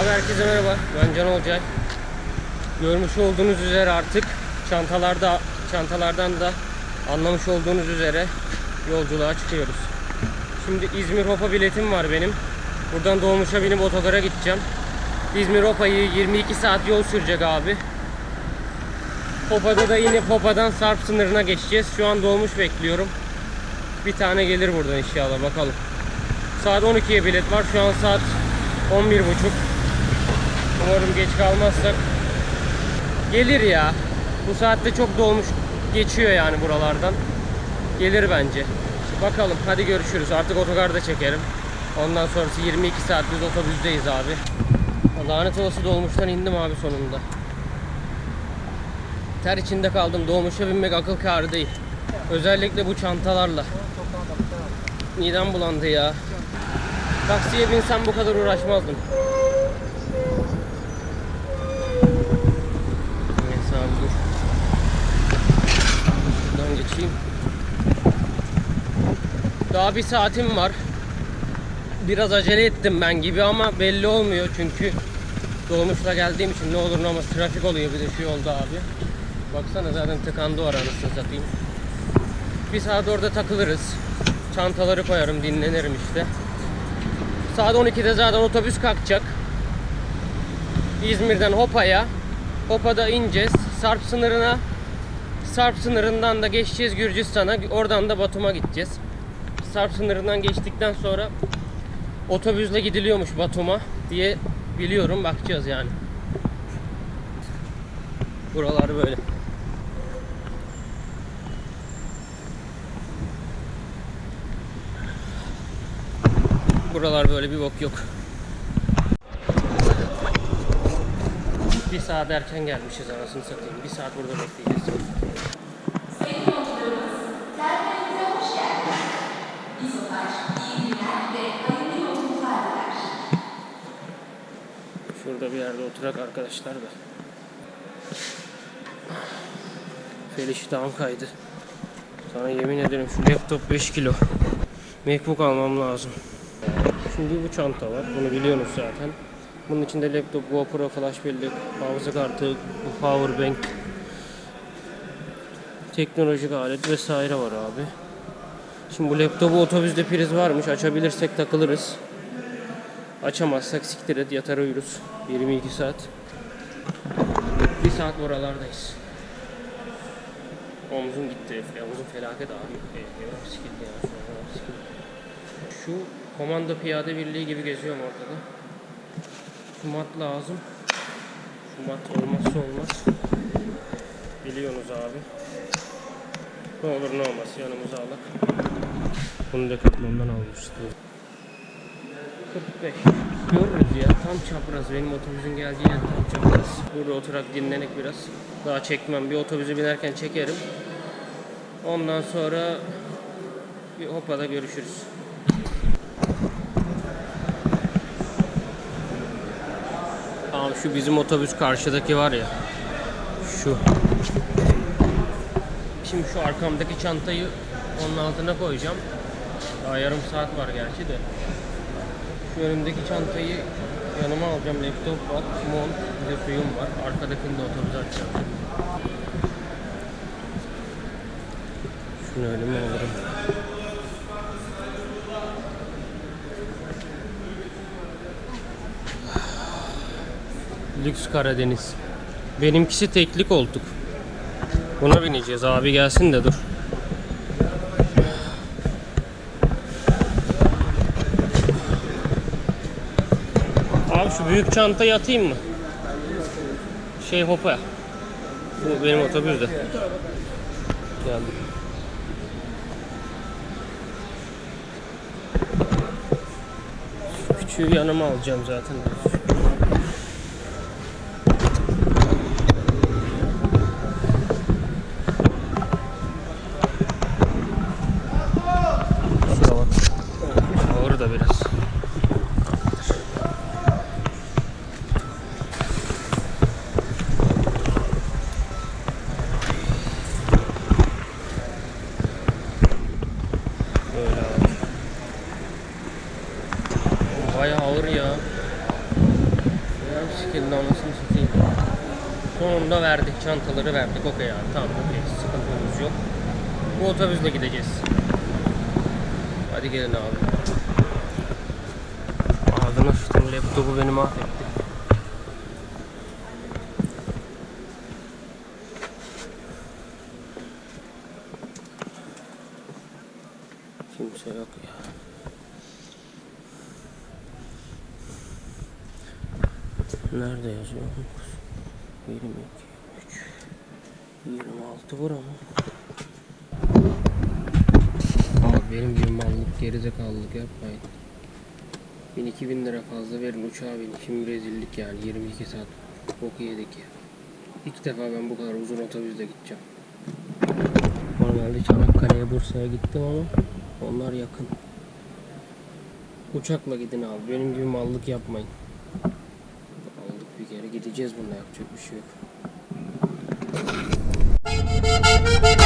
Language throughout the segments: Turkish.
Abi herkese merhaba. Ben Can Olcay. Görmüş olduğunuz üzere artık çantalarda çantalardan da anlamış olduğunuz üzere yolculuğa çıkıyoruz. Şimdi İzmir Hopa biletim var benim. Buradan dolmuşa binip otogara gideceğim. İzmir Hopa'yı 22 saat yol sürecek abi. Hopa'da da inip Hopa'dan Sarp sınırına geçeceğiz. Şu an dolmuş bekliyorum. Bir tane gelir buradan inşallah bakalım. Saat 12'ye bilet var. Şu an saat 11.30. Umarım geç kalmazsak. Gelir ya. Bu saatte çok dolmuş geçiyor yani buralardan. Gelir bence. Bakalım hadi görüşürüz. Artık otogarda çekerim. Ondan sonrası 22 saat biz otobüsteyiz abi. Lanet olası dolmuştan indim abi sonunda. Ter içinde kaldım. Dolmuşa binmek akıl kârı değil. Özellikle bu çantalarla. Midem bulandı ya. Taksiye binsem bu kadar uğraşmazdım. Neyse abi dur. Geçeyim. Daha bir saatim var. Biraz acele ettim ben gibi ama belli olmuyor çünkü dolmuşla geldiğim için ne olur ne olmaz trafik oluyor bir de şu yolda abi. Baksana zaten tıkandı o anasını satayım. Bir saat orada takılırız. Çantaları koyarım dinlenirim işte. Saat 12'de zaten otobüs kalkacak. İzmir'den Hopa'ya. Hopa'da ineceğiz. Sarp sınırına. Sarp sınırından da geçeceğiz Gürcistan'a. Oradan da Batum'a gideceğiz. Sarp sınırından geçtikten sonra otobüsle gidiliyormuş Batum'a diye biliyorum. Bakacağız yani. Buralar böyle. Buralar böyle bir bok yok. Bir saat erken gelmişiz anasını satayım. Bir saat burada bekleyeceğiz. Şurada bir yerde oturak arkadaşlar da. Feliştahım kaydı. Sana yemin ederim şu laptop 5 kilo. Macbook almam lazım. Şimdi bu çanta var. Bunu biliyorsunuz zaten. Bunun içinde laptop, GoPro, flash bellek, hafıza kartı, power bank, teknolojik alet vesaire var abi. Şimdi bu laptopu otobüste priz varmış. Açabilirsek takılırız. Açamazsak siktir et yatar uyuruz. 22 saat. Bir saat buralardayız. Omzum gitti. Omzum felaket ağrıyor. E, e, sikildi. Şu komando piyade birliği gibi geziyorum ortada. Şu mat lazım. Şu mat olmazsa olmaz. Biliyorsunuz abi. Ne olur ne olmaz yanımıza alak. Bunu Decathlon'dan almıştım. 45. Görürüz ya. Tam çapraz. Benim otobüsün geldiği yer tam çapraz. Burada oturarak dinlenek biraz. Daha çekmem. Bir otobüse binerken çekerim. Ondan sonra bir hopada görüşürüz. Tamam şu bizim otobüs karşıdaki var ya. Şu. Şimdi şu arkamdaki çantayı onun altına koyacağım. Daha yarım saat var gerçi de. Şu önümdeki çantayı yanıma alacağım. Laptop var, mont, bir var. Arkadakini de otobüse açacağım. Şunu önüme alırım. Lüks Karadeniz. Benimkisi tekli koltuk. Buna bineceğiz. Abi gelsin de dur. Abi şu büyük çantayı atayım mı? Şey hopa. Bu benim otobüste. Geldim. Küçüğü yanıma alacağım zaten. Çantaları verdik. Okey abi. Tamam okey. Sıkıntımız yok. Bu otobüsle gideceğiz. Hadi gelin abi. Ağzına sıçtım. Laptopu beni mahvetti. Kimse yok ya. Nerede yazıyor? 22, 23, 26 bura mı? Abi benim gibi mallık gerizekalılık yapmayın. 1000-2000 lira fazla verin uçağa bin. Şimdi rezillik yani 22 saat boku yedik ya. İlk defa ben bu kadar uzun otobüsle gideceğim. Normalde Çanakkale'ye Bursa'ya gittim ama onlar yakın. Uçakla gidin abi. Benim gibi mallık yapmayın. Aldık bir kere gideceğiz bununla yapacak bir şey yok. ビビビビビビビ!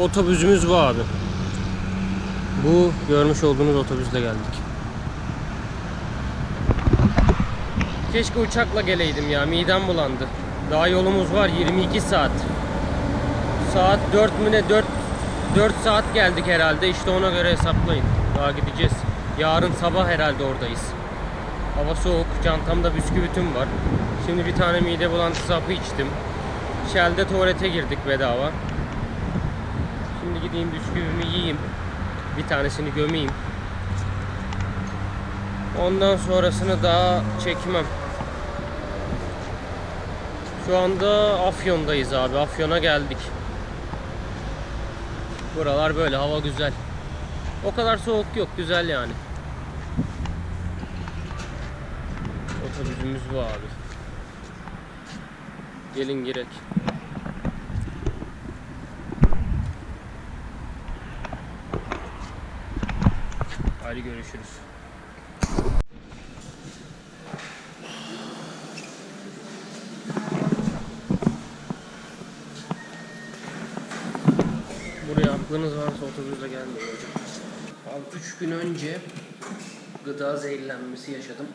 Otobüsümüz bu abi. Bu görmüş olduğunuz otobüsle geldik. Keşke uçakla geleydim ya. Midem bulandı. Daha yolumuz var 22 saat. Saat 4 mü ne 4 4 saat geldik herhalde. İşte ona göre hesaplayın. Daha gideceğiz. Yarın sabah herhalde oradayız. Hava soğuk. Çantamda bisküvitim var. Şimdi bir tane mide bulantısı hapı içtim. Shell'de tuvalete girdik bedava. Şimdi gideyim bisküvimi yiyeyim. Bir tanesini gömeyim. Ondan sonrasını daha çekmem. Şu anda Afyon'dayız abi. Afyon'a geldik. Buralar böyle hava güzel. O kadar soğuk yok güzel yani. Otobüsümüz bu abi. Gelin girek. Hadi görüşürüz. Buraya aklınız varsa otobüsle gelmeyin hocam. Abi 3 gün önce gıda zehirlenmesi yaşadım.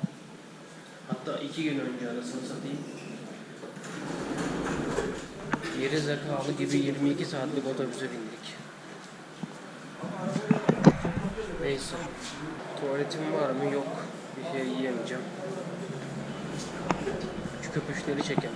Hatta 2 gün önce arasını satayım. Geri zekalı gibi 22 saatlik otobüse bindik. Neyse. Tuvaletim var mı? Yok. Bir şey yiyemeyeceğim. Şu köpüşleri çekelim.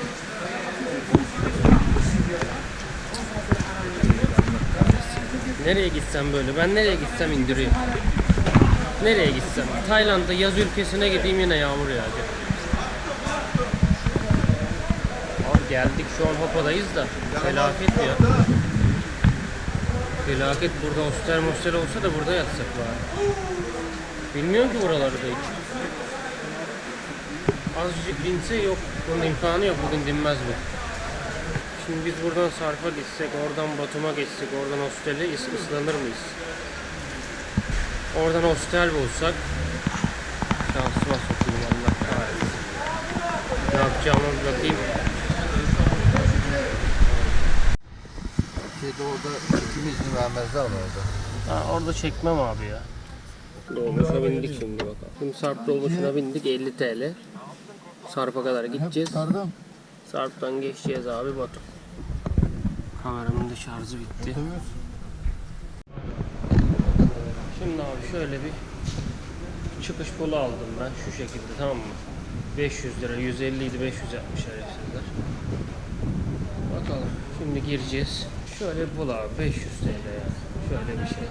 Nereye gitsem böyle? Ben nereye gitsem indiriyor. Nereye gitsem? Tayland'da yaz ülkesine gideyim yine yağmur yağacak. Abi geldik şu an Hopa'dayız da felaket ya. Felaket burada hostel mostel olsa da burada yatsak bari. Bilmiyorum ki buralarda hiç. Azıcık dinse yok. Bunun imkanı yok. Bugün dinmez bu. Şimdi biz buradan Sarp'a gitsek, oradan Batum'a geçsek, oradan hostele ıs- ıslanır mıyız? Oradan hostel bulsak şansıma sokayım Allah kahretsin. Ne yapacağımı bir bakayım. Şeyde orada ikimiz mi vermezler mi orada? Ha, orada çekmem abi ya. Dolmuşa bindik şimdi bakalım. Şimdi Sarp dolmuşuna bindik 50 TL. Sarp'a kadar gideceğiz. Sarp'tan geçeceğiz abi Batum. Kameramın da şarjı bitti. Şimdi abi şöyle bir çıkış pulu aldım ben şu şekilde tamam mı? 500 lira 150 idi 500 yapmış herifsizler. Bakalım şimdi gireceğiz. Şöyle bir pul abi 500 TL yani. Şöyle bir şey.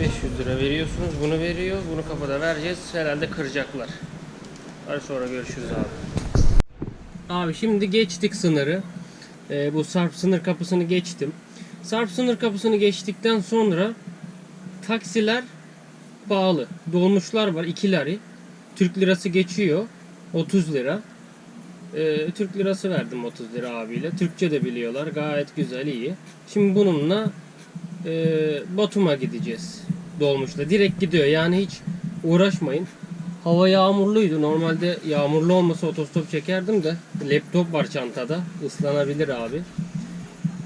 500 lira veriyorsunuz bunu veriyor bunu kafada vereceğiz herhalde kıracaklar. Hadi sonra görüşürüz abi. Abi şimdi geçtik sınırı. Ee, bu Sarp sınır kapısını geçtim. Sarp sınır kapısını geçtikten sonra taksiler pahalı. Dolmuşlar var 2 lari. Türk lirası geçiyor. 30 lira. Ee, Türk lirası verdim 30 lira abiyle. Türkçe de biliyorlar. Gayet güzel iyi. Şimdi bununla e, Batum'a gideceğiz. Dolmuşla. Direkt gidiyor. Yani hiç uğraşmayın. Hava yağmurluydu. Normalde yağmurlu olmasa otostop çekerdim de laptop var çantada. Islanabilir abi.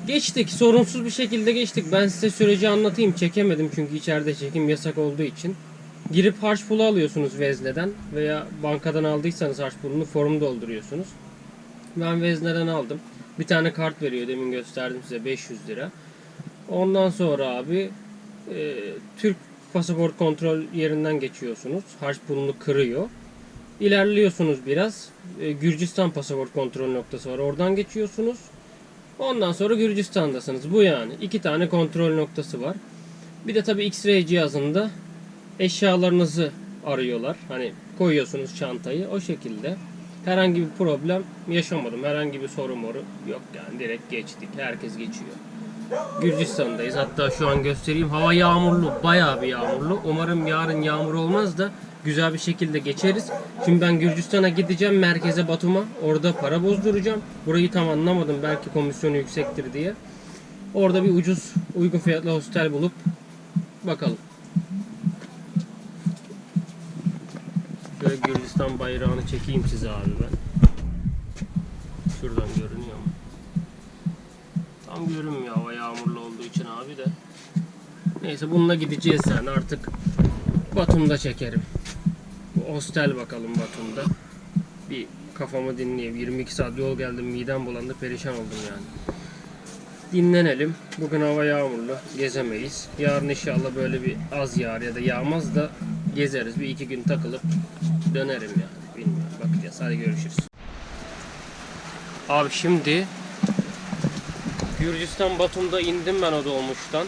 Geçtik. Sorunsuz bir şekilde geçtik. Ben size süreci anlatayım. Çekemedim çünkü içeride çekim yasak olduğu için. Girip harç pulu alıyorsunuz vezneden veya bankadan aldıysanız harç pulunu form dolduruyorsunuz. Ben vezneden aldım. Bir tane kart veriyor demin gösterdim size 500 lira. Ondan sonra abi e, Türk pasaport kontrol yerinden geçiyorsunuz. Harç pulunu kırıyor. İlerliyorsunuz biraz. E, Gürcistan pasaport kontrol noktası var. Oradan geçiyorsunuz. Ondan sonra Gürcistan'dasınız. Bu yani. iki tane kontrol noktası var. Bir de tabii X-ray cihazında eşyalarınızı arıyorlar. Hani koyuyorsunuz çantayı o şekilde. Herhangi bir problem yaşamadım. Herhangi bir sorun moru yok yani. Direkt geçtik. Herkes geçiyor. Gürcistan'dayız. Hatta şu an göstereyim. Hava yağmurlu. Bayağı bir yağmurlu. Umarım yarın yağmur olmaz da güzel bir şekilde geçeriz. Şimdi ben Gürcistan'a gideceğim. Merkeze Batum'a. Orada para bozduracağım. Burayı tam anlamadım. Belki komisyonu yüksektir diye. Orada bir ucuz, uygun fiyatlı hostel bulup bakalım. Şöyle Gürcistan bayrağını çekeyim size abi ben. Şuradan görünüyor mu? Tam görünmüyor hava yağmurlu olduğu için abi de. Neyse bununla gideceğiz yani artık Batum'da çekerim. Bu hostel bakalım Batum'da. Bir kafamı dinleyeyim. 22 saat yol geldim midem bulandı perişan oldum yani. Dinlenelim. Bugün hava yağmurlu. Gezemeyiz. Yarın inşallah böyle bir az yağar ya da yağmaz da gezeriz. Bir iki gün takılıp dönerim yani. Bilmiyorum. Bakacağız. Hadi görüşürüz. Abi şimdi Gürcistan Batum'da indim ben o dolmuştan.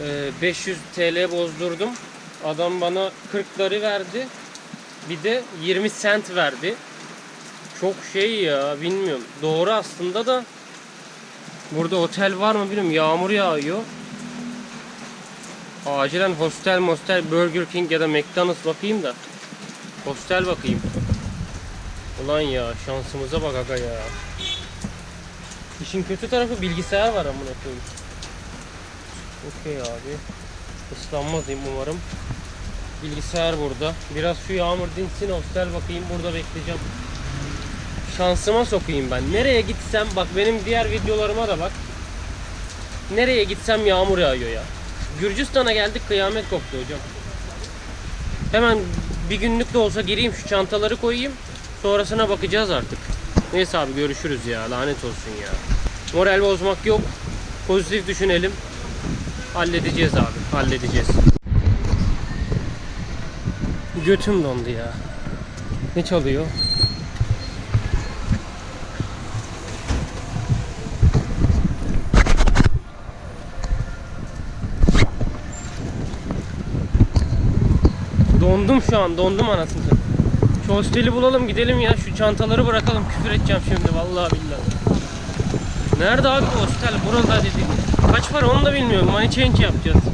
Ee, 500 TL bozdurdum. Adam bana 40 lari verdi. Bir de 20 sent verdi. Çok şey ya bilmiyorum. Doğru aslında da burada otel var mı bilmiyorum. Yağmur yağıyor. Acilen hostel, mostel, Burger King ya da McDonald's bakayım da. Hostel bakayım. Ulan ya şansımıza bak aga ya. İşin kötü tarafı bilgisayar var amına koyayım. Okey abi. Islanmazayım umarım. Bilgisayar burada. Biraz şu yağmur dinsin hostel bakayım burada bekleyeceğim. Şansıma sokayım ben. Nereye gitsem bak benim diğer videolarıma da bak. Nereye gitsem yağmur yağıyor ya. Gürcistan'a geldik kıyamet koptu hocam. Hemen bir günlük de olsa gireyim şu çantaları koyayım. Sonrasına bakacağız artık. Neyse abi görüşürüz ya. Lanet olsun ya. Moral bozmak yok. Pozitif düşünelim. Halledeceğiz abi. Halledeceğiz. Götüm dondu ya. Ne çalıyor? Dondum şu an. Dondum anasını. Hosteli bulalım gidelim ya. Şu çantaları bırakalım. Küfür edeceğim şimdi vallahi billahi. Nerede abi hostel? Burada dedi. Kaç para onu da bilmiyorum. Money change yapacağız.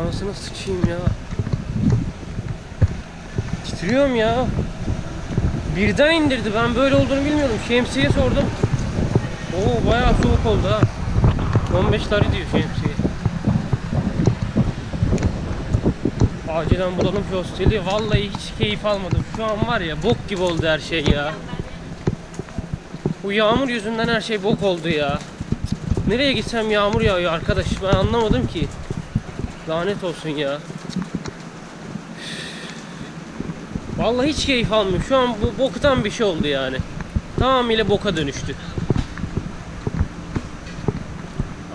Anasını sıçayım ya. Titriyorum ya. Birden indirdi. Ben böyle olduğunu bilmiyordum. Şemsiye sordum. Oo bayağı soğuk oldu ha. 15 lira diyor şemsiye. Acilen bulalım şu hosteli. Vallahi hiç keyif almadım. Şu an var ya bok gibi oldu her şey ya. Bu yağmur yüzünden her şey bok oldu ya. Nereye gitsem yağmur yağıyor arkadaş. Ben anlamadım ki. Lanet olsun ya. Vallahi hiç keyif almıyorum. Şu an bu boktan bir şey oldu yani. Tamamıyla boka dönüştü.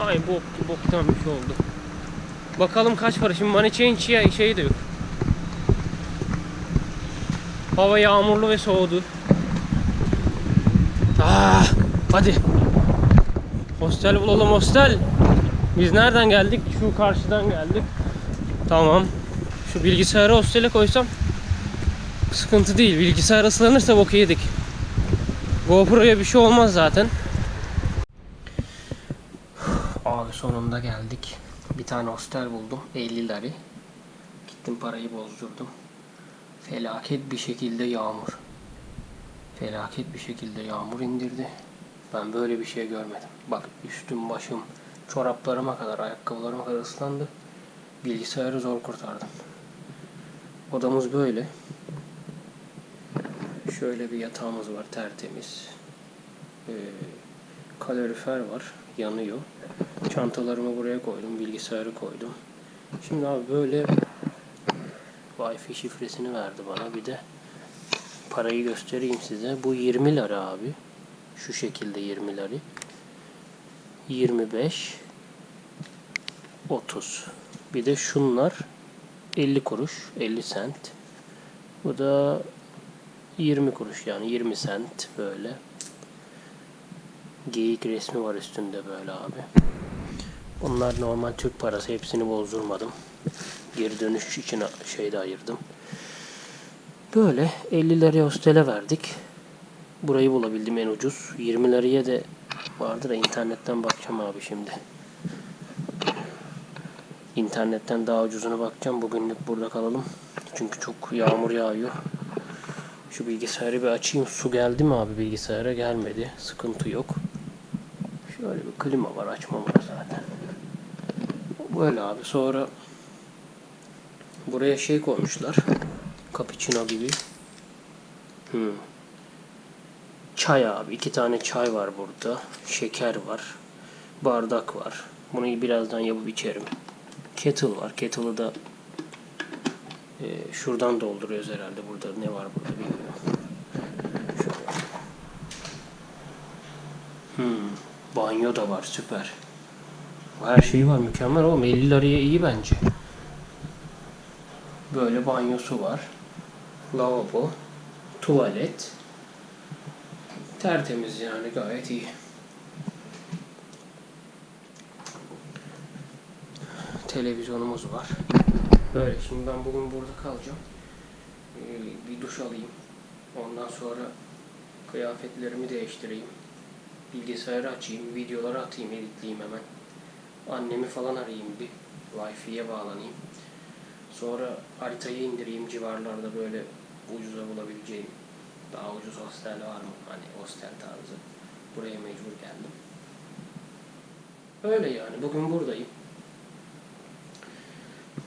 Ay bok, boktan bir şey oldu. Bakalım kaç para. Şimdi money change ya şey de yok. Hava yağmurlu ve soğudu. Ah, hadi. Hostel bulalım hostel. Biz nereden geldik? Şu karşıdan geldik. Tamam. Şu bilgisayarı hostele koysam sıkıntı değil. Bilgisayar ıslanırsa boku yedik. GoPro'ya bir şey olmaz zaten. Abi sonunda geldik. Bir tane hostel buldum. 50 lari. Gittim parayı bozdurdum. Felaket bir şekilde yağmur. Felaket bir şekilde yağmur indirdi. Ben böyle bir şey görmedim. Bak üstüm başım çoraplarıma kadar ayakkabılarıma kadar ıslandı. Bilgisayarı zor kurtardım. Odamız böyle. Şöyle bir yatağımız var tertemiz. Ee, kalorifer var yanıyor. Çantalarımı buraya koydum, bilgisayarı koydum. Şimdi abi böyle Wi-Fi şifresini verdi bana. Bir de parayı göstereyim size. Bu 20 lira abi. Şu şekilde 20 lira. 25 30. Bir de şunlar 50 kuruş, 50 sent. Bu da 20 kuruş yani 20 sent böyle. Geyik resmi var üstünde böyle abi. Bunlar normal Türk parası. Hepsini bozdurmadım. Geri dönüş için şeyde ayırdım. Böyle 50 liraya hostele verdik. Burayı bulabildim en ucuz. 20 liraya da vardır da internetten bakacağım abi şimdi. İnternetten daha ucuzuna bakacağım. Bugünlük burada kalalım. Çünkü çok yağmur yağıyor. Şu bilgisayarı bir açayım. Su geldi mi abi bilgisayara? Gelmedi. Sıkıntı yok. Şöyle bir klima var. Açmam var zaten. Böyle abi. Sonra buraya şey koymuşlar. Cappuccino gibi. Hmm. Çay abi. iki tane çay var burada. Şeker var. Bardak var. Bunu birazdan yapıp içerim. Kettle var. Kettle'ı da e, şuradan dolduruyoruz herhalde. Burada ne var burada bilmiyorum. Şöyle. Hmm. Banyo da var. Süper. Her şeyi var. Mükemmel oğlum. 50 liraya iyi bence. Böyle banyosu var. Lavabo. Tuvalet. Tertemiz yani gayet iyi. Televizyonumuz var. Böyle şimdi ben bugün burada kalacağım. Ee, bir duş alayım. Ondan sonra kıyafetlerimi değiştireyim. Bilgisayarı açayım, videoları atayım, editleyeyim hemen. Annemi falan arayayım bir. Wi-Fi'ye bağlanayım. Sonra haritayı indireyim civarlarda böyle ucuza bulabileceğim Daha ucuz hostel var mı? Hani hostel tarzı. Buraya mecbur geldim. Öyle yani. Bugün buradayım.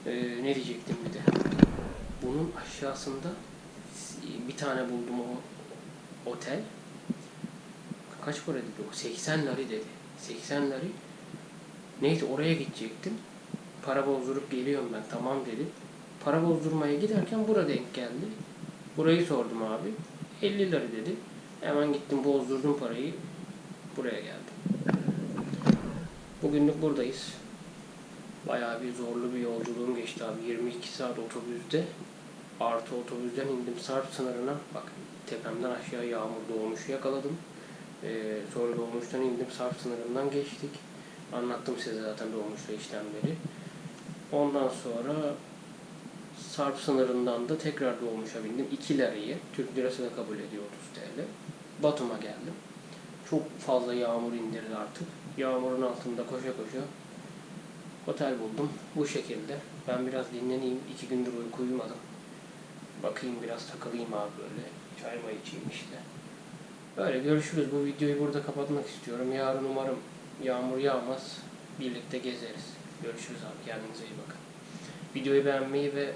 Ee, ne diyecektim bir de. Bunun aşağısında bir tane buldum o otel. Kaç para dedi o? 80 lari dedi. 80 lari. Neyse oraya gidecektim. Para bozdurup geliyorum ben tamam dedi. Para bozdurmaya giderken bura denk geldi. Burayı sordum abi. 50 lira dedi. Hemen gittim bozdurdum parayı. Buraya geldim. Bugünlük buradayız. Bayağı bir zorlu bir yolculuğum geçti abi. 22 saat otobüste. Artı otobüsten indim Sarp sınırına. Bak tepemden aşağı yağmur doğmuş yakaladım. Ee, sonra doğmuştan indim Sarp sınırından geçtik. Anlattım size zaten doğmuşta işlemleri. Ondan sonra Sarp sınırından da tekrar dolmuşa bindim. 2 lirayı Türk lirası da kabul ediyor 30 TL. Batum'a geldim. Çok fazla yağmur indirdi artık. Yağmurun altında koşa koşa otel buldum. Bu şekilde. Ben biraz dinleneyim. iki gündür uyku uyumadım. Bakayım biraz takılayım abi böyle. Çay may içeyim işte. Böyle görüşürüz. Bu videoyu burada kapatmak istiyorum. Yarın umarım yağmur yağmaz. Birlikte gezeriz. Görüşürüz abi. Kendinize iyi bakın. Videoyu beğenmeyi ve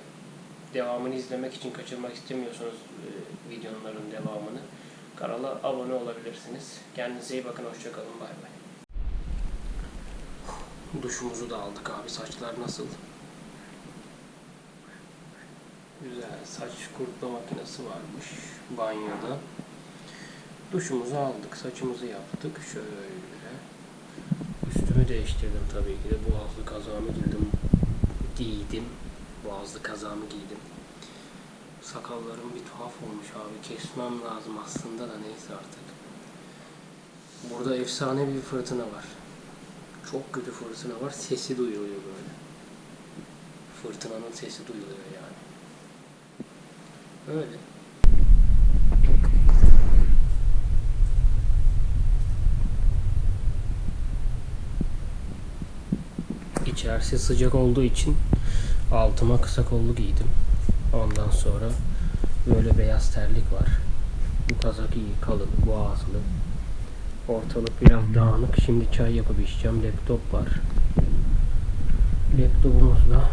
devamını izlemek için kaçırmak istemiyorsanız e, videoların devamını kanala abone olabilirsiniz. Kendinize iyi bakın. Hoşçakalın. Bay bay. Duşumuzu da aldık abi. Saçlar nasıl? Güzel. Saç kurutma makinesi varmış banyoda. Duşumuzu aldık. Saçımızı yaptık. Şöyle. Üstümü değiştirdim tabii ki de. Boğazlı kazağımı giydim. Giydim. Boğazlı kazağımı giydim. Sakallarım bir tuhaf olmuş abi. Kesmem lazım aslında da neyse artık. Burada efsane bir fırtına var. Çok kötü fırtına var. Sesi duyuluyor böyle. Fırtınanın sesi duyuluyor yani. Öyle. İçerisi sıcak olduğu için altıma kısa kollu giydim. Ondan sonra böyle beyaz terlik var. Bu kazak iyi, kalın, boğazlı. Ortalık biraz dağınık. Şimdi çay yapıp içeceğim. Laptop var. Laptopumuzla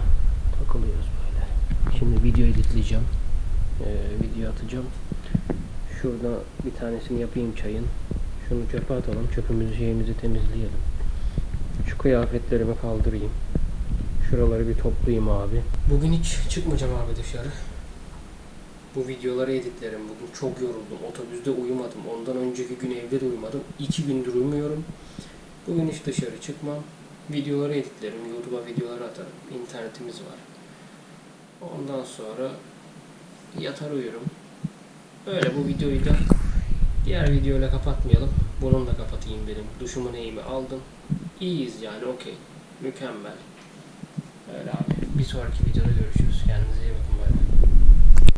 takılıyoruz böyle. Şimdi video editleyeceğim. Ee, video atacağım. Şurada bir tanesini yapayım çayın. Şunu çöpe atalım. Çöpümüzü şeyimizi temizleyelim. Kıyafetlerimi kaldırayım. Şuraları bir toplayayım abi. Bugün hiç çıkmayacağım abi dışarı. Bu videoları editlerim bugün. Çok yoruldum. Otobüste uyumadım. Ondan önceki gün evde de uyumadım. İki gündür uyumuyorum. Bugün hiç dışarı çıkmam. Videoları editlerim. YouTube'a videolar atarım. İnternetimiz var. Ondan sonra yatar uyurum. Öyle bu videoyu da diğer videoyla kapatmayalım. Bunu da kapatayım dedim. Duşumu neyimi aldım. İyiyiz yani okey. Mükemmel. Öyle abi. Bir sonraki videoda görüşürüz. Kendinize iyi bakın. Bay bay.